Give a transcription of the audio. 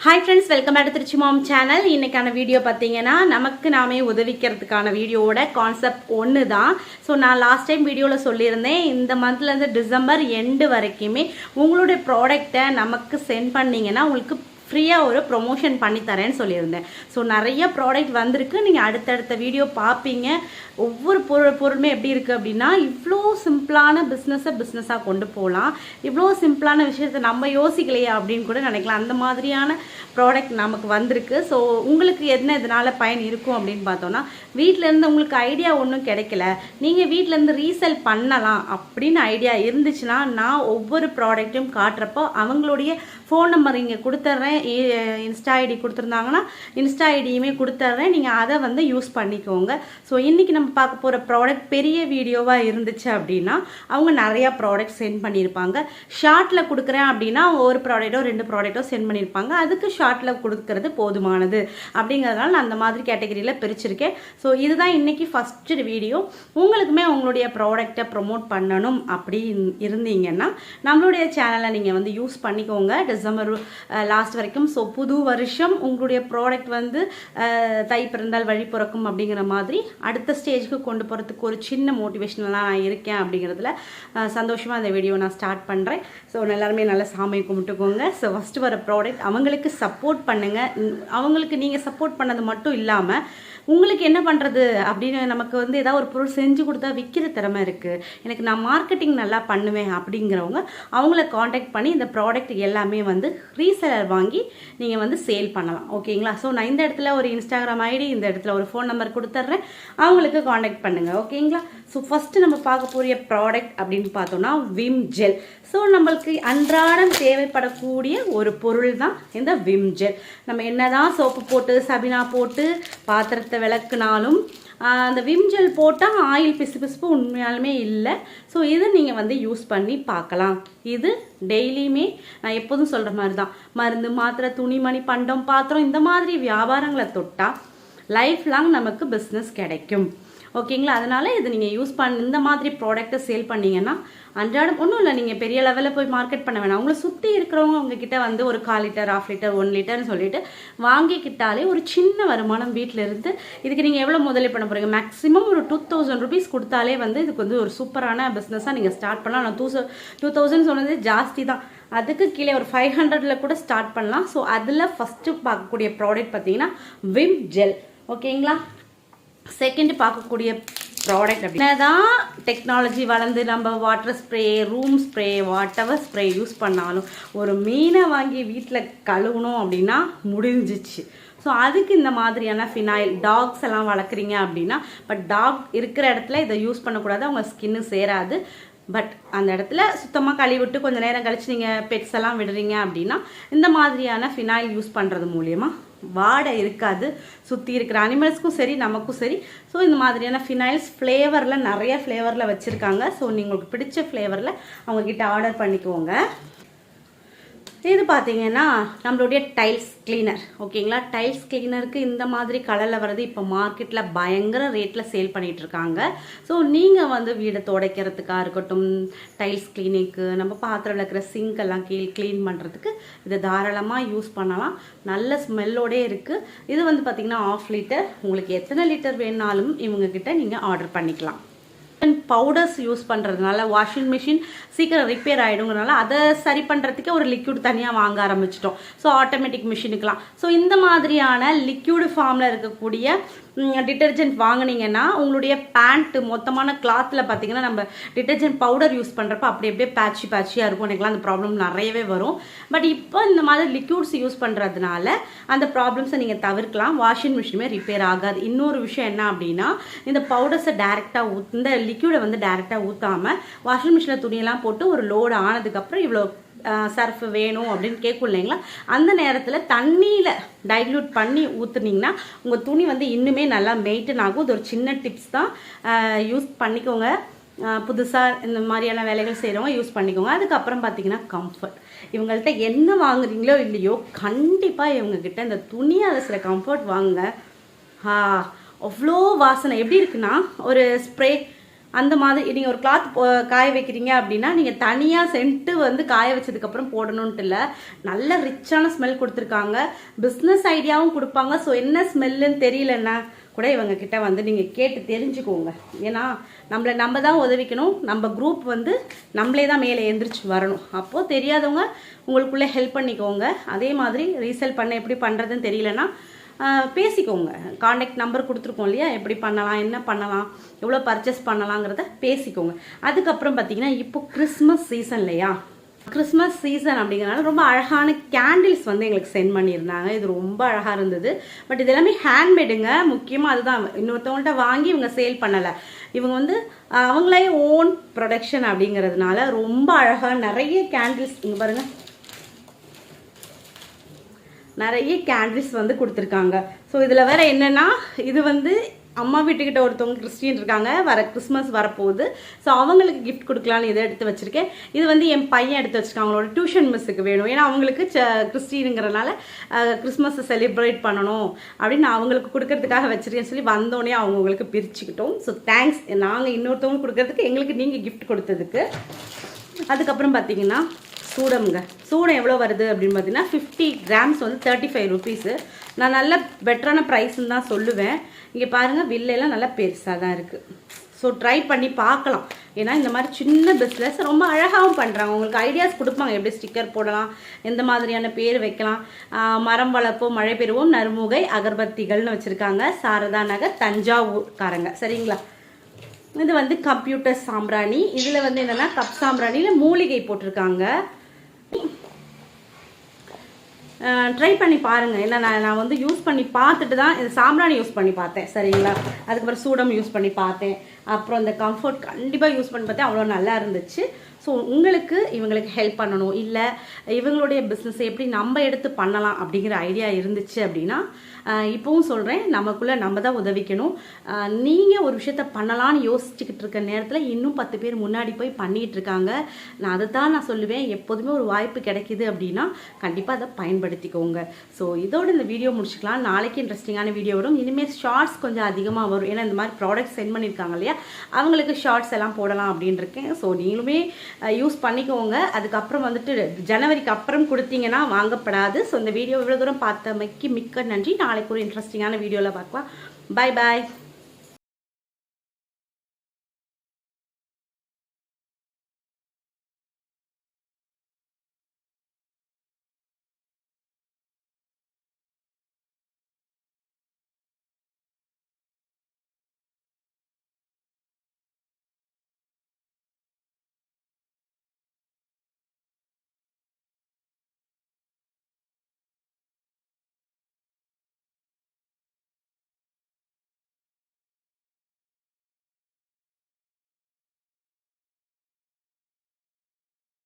Hi friends welcome back Trichy mom channel இன்னைக்கான video பார்த்தீங்கன்னா நமக்கு நாமே உதவிக்கிறதுக்கான வீடியோவோட கான்செப்ட் ஒன்று தான் ஸோ நான் லாஸ்ட் டைம் வீடியோவில் சொல்லியிருந்தேன் இந்த மந்த்லேருந்து டிசம்பர் எண்டு வரைக்குமே உங்களுடைய ப்ராடக்டை நமக்கு சென்ட் பண்ணிங்கன்னா உங்களுக்கு ஃப்ரீயாக ஒரு ப்ரொமோஷன் பண்ணி தரேன்னு சொல்லியிருந்தேன். ஸோ நிறைய ப்ராடக்ட் வந்திருக்கு. நீங்கள் அடுத்தடுத்த வீடியோ பார்ப்பீங்க ஒவ்வொரு பொருள் பொருளுமே எப்படி இருக்குது அப்படின்னா இவ்வளோ சிம்பிளான பிஸ்னஸை பிஸ்னஸாக கொண்டு போகலாம். இவ்வளோ சிம்பிளான விஷயத்தை நம்ம யோசிக்கலையா அப்படின்னு கூட நினைக்கலாம். அந்த மாதிரியான ப்ராடக்ட் நமக்கு வந்திருக்கு. ஸோ உங்களுக்கு என்ன இதனால் பயன் இருக்கும் அப்படின்னு பார்த்தோன்னா வீட்டிலேருந்து உங்களுக்கு ஐடியா ஒன்றும் கிடைக்கல. நீங்கள் வீட்டிலேருந்து ரீசெல் பண்ணலாம் அப்படின்னு ஐடியா இருந்துச்சுன்னா நான் ஒவ்வொரு ப்ராடக்ட்டும் காட்டுறப்போ அவங்களுடைய ஃபோன் நம்பர் இங்கே கொடுத்துட்றேன் இன்ஸ்டா ஐடி கொடுத்துருந்தாங்கன்னா இன்ஸ்டா ஐடியுமே கொடுத்துட்றேன் நீங்கள் அதை வந்து யூஸ் பண்ணிக்கோங்க. ஸோ இன்றைக்கி நம்ம பார்க்க போகிற ப்ராடக்ட் பெரிய வீடியோவாக இருந்துச்சு அப்படின்னா அவங்க நிறையா ப்ராடக்ட் சென்ட் பண்ணியிருப்பாங்க. ஷார்ட்டில் கொடுக்குறேன் அப்படின்னா ஒரு ப்ராடக்ட்டோ ரெண்டு ப்ராடக்ட்டோ சென்ட் பண்ணியிருப்பாங்க. அதுக்கு ஷார்ட்டில் கொடுக்கறது போதுமானது அப்படிங்கிறதுனால நான் அந்த மாதிரி கேட்டகரியில் பிரிச்சிருக்கேன். ஸோ இதுதான் இன்றைக்கி ஃபஸ்ட்டு வீடியோ உங்களுக்குமே உங்களுடைய ப்ராடக்டை ப்ரொமோட் பண்ணணும் அப்படி இருந்தீங்கன்னா நம்மளுடைய சேனலை நீங்கள் வந்து யூஸ் பண்ணிக்கோங்க. டிசம்பர் லாஸ்ட் வரைக்கும் ஸோ புது வருஷம் உங்களுடைய ப்ராடக்ட் வந்து தை பிறந்தால் வழி பிறக்கும் அப்படிங்கிற மாதிரி அடுத்த ஸ்டேஜுக்கு கொண்டு போகிறதுக்கு ஒரு சின்ன மோட்டிவேஷனெலாம் நான் இருக்கேன் அப்படிங்கிறதுல சந்தோஷமாக அந்த வீடியோ நான் ஸ்டார்ட் பண்ணுறேன் ஸோ எல்லாருமே நல்லா சாமியை கும்பிட்டுக்கோங்க. ஸோ ஃபஸ்ட்டு வர ப்ராடக்ட் அவங்களுக்கு சப்போர்ட் பண்ணுங்கள் அவங்களுக்கு நீங்கள் சப்போர்ட் பண்ணது மட்டும் இல்லாமல் உங்களுக்கு என்ன பண்ணுறது அப்படின்னு நமக்கு வந்து ஏதாவது ஒரு பொருள் செஞ்சு கொடுத்தா விற்கிற திறமை இருக்குது எனக்கு நான் மார்க்கெட்டிங் நல்லா பண்ணுவேன் அப்படிங்கிறவங்க அவங்கள காண்டாக்ட் பண்ணி இந்த ப்ராடக்ட் எல்லாமே வந்து ரீசேலர் வாங்கி நீங்கள் வந்து சேல் பண்ணலாம். ஓகேங்களா? ஸோ நான் இந்த இடத்துல ஒரு இன்ஸ்டாகிராம் ஐடி இந்த இடத்துல ஒரு ஃபோன் நம்பர் கொடுத்துட்றேன் அவங்களுக்கு காண்டாக்ட் பண்ணுங்கள் ஓகேங்களா? ஸோ ஃபஸ்ட்டு நம்ம பார்க்க போகிற ப்ராடக்ட் அப்படின்னு பார்த்தோம்னா விம் ஜெல் ஸோ நம்மளுக்கு அன்றாடம் தேவைப்படக்கூடிய ஒரு பொருள் தான் இந்த விம் ஜெல் நம்ம என்ன தான் சோப்பு போட்டு சபினா போட்டு பாத்திரத்தை விளக்குனாலும் அந்த விம் ஜெல் போட்டால் ஆயில் பிசு பிசுப்பு உண்மையாலுமே இல்லை. ஸோ இதை நீங்கள் வந்து யூஸ் பண்ணி பார்க்கலாம். இது டெய்லியுமே நான் எப்போதும் சொல்கிற மாதிரி தான் மருந்து மாத்திரை துணிமணி பண்டம் பாத்திரம் இந்த மாதிரி வியாபாரங்களை தொட்டால் லைஃப் லாங் நமக்கு பிஸ்னஸ் கிடைக்கும். ஓகேங்களா? அதனால் இது நீங்கள் யூஸ் பண்ண இந்த மாதிரி ப்ராடக்ட்டை சேல் பண்ணீங்கன்னா அன்றாடம் ஒன்றும் இல்லை நீங்கள் பெரிய லெவலில் போய் மார்க்கெட் பண்ண வேணாம். உங்களை சுற்றி இருக்கிறவங்க உங்ககிட்ட வந்து ஒரு கால் லிட்டர் ஆஃப் லிட்டர் ஒன் லிட்டர்னு சொல்லிட்டு வாங்கிக்கிட்டாலே ஒரு சின்ன வருமானம் வீட்டில் இருந்து இதுக்கு நீங்கள் எவ்வளோ முதலீடு பண்ண போகிறீங்க மேக்ஸிமம் ஒரு டூ தௌசண்ட் ருபீஸ் கொடுத்தாலே வந்து இதுக்கு வந்து ஒரு சூப்பரான பிஸ்னஸாக நீங்கள் ஸ்டார்ட் பண்ணலாம். நான் டூ டூ தௌசண்ட் சொன்னது ஜாஸ்தி தான். அதுக்கு கீழே ஒரு ஃபைவ் ஹண்ட்ரடில் கூட ஸ்டார்ட் பண்ணலாம். ஸோ அதில் ஃபஸ்ட்டு பார்க்கக்கூடிய ப்ராடக்ட் பார்த்தீங்கன்னா விம் ஜெல் ஓகேங்களா? செகண்ட் பார்க்கக்கூடிய ப்ராடக்ட் அப்படின்னதான் டெக்னாலஜி வளர்ந்து நம்ம water spray room spray water spray use பண்ணாலும் ஒரு மீனை வாங்கி வீட்டில் கழுவணும் அப்படின்னா முடிஞ்சிச்சு. ஸோ அதுக்கு இந்த மாதிரியான ஃபினாயில் டாக்ஸ் எல்லாம் வளர்க்குறீங்க அப்படின்னா பட் டாக் இருக்கிற இடத்துல இதை யூஸ் பண்ணக்கூடாது அவங்க ஸ்கின்னு சேராது. பட் அந்த இடத்துல சுத்தமாக கழுவிவிட்டு கொஞ்சம் நேரம் கழிச்சு நீங்கள் பெட்ஸ் எல்லாம் விடுறீங்க அப்படின்னா இந்த மாதிரியான ஃபினாயில் யூஸ் பண்ணுறது மூலியமாக வாடை இருக்காது சுற்றி இருக்கிற அனிமல்ஸ்க்கும் சரி நமக்கும் சரி. ஸோ இந்த மாதிரியான ஃபினாயில்ஸ் ஃப்ளேவரில் நிறைய ஃப்ளேவரில் வச்சுருக்காங்க. ஸோ உங்களுக்கு பிடிச்ச ஃப்ளேவரில் அவங்கக்கிட்ட ஆர்டர் பண்ணிக்கோங்க. இது பார்த்தீங்கன்னா நம்மளுடைய டைல்ஸ் கிளீனர் ஓகேங்களா டைல்ஸ் கிளீனருக்கு இந்த மாதிரி கலரில் வர்றது இப்போ மார்க்கெட்டில் பயங்கர ரேட்டில் சேல் பண்ணிகிட்டு இருக்காங்க. ஸோ நீங்கள் வந்து வீடை துடைக்கிறதுக்காக இருக்கட்டும் டைல்ஸ் கிளீனிக்கு நம்ம பாத்திரம் விளக்குற சிங்க் எல்லாம் கீழ் க்ளீன் பண்ணுறதுக்கு இதை தாராளமாக யூஸ் பண்ணலாம். நல்ல ஸ்மெல்லோடே இருக்குது இது வந்து பார்த்திங்கன்னா ஆஃப் லிட்டர் உங்களுக்கு எத்தனை லிட்டர் வேணாலும் இவங்கக்கிட்ட நீங்கள் ஆர்டர் பண்ணிக்கலாம். பவுடர்ஸ் யூஸ் பண்ணுறதுனால வாஷிங் மிஷின் சீக்கிரம் ரிப்பேர் ஆகிடுங்கிறனால அதை சரி பண்ணுறதுக்கே ஒரு லிக்யூட் தனியாக வாங்க ஆரம்பிச்சிட்டோம். ஸோ ஆட்டோமேட்டிக் மிஷினுக்கெலாம் ஸோ இந்த மாதிரியான லிக்யூடு ஃபார்மில் இருக்கக்கூடிய டிட்டர்ஜென்ட் வாங்கினீங்கன்னா உங்களுடைய பேண்ட் மொத்தமான கிளாத்தில் பார்த்தீங்கன்னா நம்ம டிட்டர்ஜென்ட் பவுடர் யூஸ் பண்ணுறப்ப அப்படி அப்படியே பேட்சி பேட்சியாக இருக்கும். எனக்குலாம் அந்த ப்ராப்ளம் நிறையவே வரும். பட் இப்போ இந்த மாதிரி லிக்யூட்ஸ் யூஸ் பண்ணுறதுனால அந்த ப்ராப்ளம்ஸை நீங்கள் தவிர்க்கலாம். வாஷிங் மிஷினுமே ரிப்பேர் ஆகாது. இன்னொரு விஷயம் என்ன அப்படின்னா இந்த பவுடர்ஸை டேரெக்டாக ஊத் இந்த லிக்யூடை வந்து டேரெக்டாக ஊற்றாமல் வாஷிங் மிஷினில் துணியெல்லாம் போட்டு ஒரு லோடு ஆனதுக்கப்புறம் இவ்வளோ சர்ஃப் வேணும் அப்படின்னு கேட்கும் இல்லைங்களா? அந்த நேரத்தில் தண்ணியில் டைல்யூட் பண்ணி ஊற்றுனீங்கன்னா உங்கள் துணி வந்து இன்னுமே நல்லா மெயின்டைன் ஆகும். இது ஒரு சின்ன டிப்ஸ் தான். யூஸ் பண்ணிக்கோங்க. புதுசாக இந்த மாதிரியான வேலைகள் செய்கிறவங்க யூஸ் பண்ணிக்கோங்க. அதுக்கப்புறம் பார்த்தீங்கன்னா கம்ஃபர்ட் இவங்கள்ட்ட என்ன வாங்குறீங்களோ இல்லையோ கண்டிப்பாக இவங்கக்கிட்ட இந்த துணியால் சில கம்ஃபர்ட் வாங்குங்க. ஆ அவ்வளோ வாசனை. எப்படி இருக்குன்னா ஒரு ஸ்ப்ரே அந்த மாதிரி நீங்கள் ஒரு கிளாத் காய வைக்கிறீங்க அப்படின்னா நீங்கள் தனியாக சென்ட்டு வந்து காய வச்சதுக்கப்புறம் போடணுன்ட்டு இல்லை. நல்ல ரிச்சான ஸ்மெல் கொடுத்துருக்காங்க. பிஸ்னஸ் ஐடியாவும் கொடுப்பாங்க. ஸோ என்ன ஸ்மெல்லுன்னு தெரியலன்னா கூட இவங்க கிட்ட வந்து நீங்கள் கேட்டு தெரிஞ்சுக்கோங்க. ஏன்னா நம்மளை நம்ம தான் உதவிக்கணும். நம்ம குரூப் வந்து நம்மளே தான் மேலே எந்திரிச்சு வரணும். அப்போது தெரியாதவங்க உங்களுக்குள்ளே ஹெல்ப் பண்ணிக்கோங்க. அதே மாதிரி ரீசேல் பண்ண எப்படி பண்ணுறதுன்னு தெரியலன்னா பேசிக்கோங்க. காண்டாக்ட் நம்பர் கொடுத்துருக்கோம் இல்லையா? எப்படி பண்ணலாம் என்ன பண்ணலாம் எவ்வளோ பர்ச்சேஸ் பண்ணலாங்கிறத பேசிக்கோங்க. அதுக்கப்புறம் பார்த்தீங்கன்னா இப்போ கிறிஸ்மஸ் சீசன் இல்லையா? கிறிஸ்மஸ் சீசன் அப்படிங்கிறனால ரொம்ப அழகான கேண்டில்ஸ் வந்து எங்களுக்கு சென்ட் பண்ணியிருந்தாங்க. இது ரொம்ப அழகாக இருந்தது. பட் இது எல்லாமே ஹேண்ட்மேடுங்க முக்கியமாக அதுதான். இன்னொருத்தவங்கள்ட்ட வாங்கி இவங்க சேல் பண்ணலை. இவங்க வந்து அவங்களே ஓன் ப்ரொடக்ஷன் அப்படிங்கிறதுனால ரொம்ப அழகாக நிறைய கேண்டில்ஸ் இங்கே பாருங்கள் நிறைய கேண்டில்ஸ் வந்து கொடுத்துருக்காங்க. ஸோ இதில் வேறு என்னென்னா இது வந்து அம்மா வீட்டுக்கிட்ட ஒருத்தவங்க கிறிஸ்டின் இருக்காங்க. வர கிறிஸ்மஸ் வரப்போகுது. ஸோ அவங்களுக்கு கிஃப்ட் கொடுக்கலான்னு இதை எடுத்து வச்சுருக்கேன். இது வந்து என் பையன் எடுத்து வச்சிருக்காங்க அவங்களோட டியூஷன் மிஸ்ஸுக்கு வேணும். ஏன்னா அவங்களுக்கு ச- கிறிஸ்டினுங்கிறனால கிறிஸ்மஸை செலிப்ரேட் பண்ணணும் அப்படின்னு அவங்களுக்கு கொடுக்கறதுக்காக வச்சுருக்கேன்னு சொல்லி வந்தோடனே அவங்களுக்கு பிரிச்சுக்கிட்டோம். ஸோ தேங்க்ஸ் நாங்கள் இன்னொருத்தவங்களுக்கு கொடுக்கறதுக்கு எங்களுக்கு நீங்கள் கிஃப்ட் கொடுத்ததுக்கு. அதுக்கப்புறம் பார்த்தீங்கன்னா சூடம்ங்க. சூடம் எவ்வளோ வருது அப்படின்னு பார்த்தீங்கன்னா ஃபிஃப்டி கிராம்ஸ் வந்து தேர்ட்டி ஃபைவ் ருபீஸு நான் நல்ல பெட்டரான ப்ரைஸ்ன்னு தான் சொல்லுவேன். இங்கே பாருங்கள் வில்லையெல்லாம் நல்லா பெருசாக தான் இருக்குது ஸோ ட்ரை பண்ணி பார்க்கலாம். ஏன்னா இந்த மாதிரி சின்ன பிஸ்னஸ் ரொம்ப அழகாகவும் பண்ணுறாங்க உங்களுக்கு ஐடியாஸ் கொடுப்பாங்க. எப்படி ஸ்டிக்கர் போடலாம் எந்த மாதிரியான பேர் வைக்கலாம். மரம் வளர்ப்போம் மழை பெறுவோம் நறுமுகை அகர்பத்திகள்னு வச்சுருக்காங்க. சாரதா நகர் தஞ்சாவூர்காரங்க. சரிங்களா? இது வந்து கம்ப்யூட்டர் சாம்பிராணி. இதில் வந்து என்னென்னா கப் சாம்பிராணியில் மூலிகை போட்டிருக்காங்க. ட்ரை பண்ணி பாருங்கள் ஏன்னா நான் நான் வந்து யூஸ் பண்ணி பார்த்துட்டு தான் இது சாம்பிராணி யூஸ் பண்ணி பார்த்தேன். சரிங்களா? அதுக்கப்புறம் சூடம் யூஸ் பண்ணி பார்த்தேன். அப்புறம் இந்த கம்ஃபர்ட் கண்டிப்பாக யூஸ் பண்ணி பார்த்தேன் அவ்வளோ நல்லா இருந்துச்சு. ஸோ உங்களுக்கு இவங்களுக்கு ஹெல்ப் பண்ணணும். இல்லை இவங்களுடைய பிஸ்னஸை எப்படி நம்ம எடுத்து பண்ணலாம் அப்படிங்கிற ஐடியா இருந்துச்சு அப்படின்னா இப்போவும் சொல்கிறேன் நமக்குள்ளே நம்ம தான் உதவிக்கணும். நீங்கள் ஒரு விஷயத்த பண்ணலாம்னு யோசிச்சுக்கிட்டு இருக்க நேரத்தில் இன்னும் பத்து பேர் முன்னாடி போய் பண்ணிகிட்டு இருக்காங்க. நான் அதை தான் நான் சொல்லுவேன். எப்போதுமே ஒரு வாய்ப்பு கிடைக்கிது அப்படின்னா கண்டிப்பாக அதை பயன்படுத்திக்கோங்க. ஸோ இதோட இந்த வீடியோ முடிச்சுக்கலாம். நாளைக்கு இன்ட்ரெஸ்டிங்கான வீடியோ வரும். இனிமேல் ஷார்ட்ஸ் கொஞ்சம் அதிகமாக வரும். ஏன்னா இந்த மாதிரி ப்ராடக்ட் சென்ட் பண்ணியிருக்காங்க இல்லையா? அவங்களுக்கு ஷார்ட்ஸ் எல்லாம் போடலாம் அப்படின்னு இருக்கேன் ஸோ நீங்களுமே யூஸ் பண்ணிக்கோங்க. அதுக்கப்புறம் வந்துட்டு ஜனவரிக்கு அப்புறம் கொடுத்தீங்கன்னா வாங்கப்படாது. ஸோ இந்த வீடியோ இவ்வளோ தூரம் பார்த்தமைக்கு மிக்க நன்றி. நாளைக்கு ஒரு இன்ட்ரெஸ்டிங்கான வீடியோவில் பார்க்கலாம். Bye bye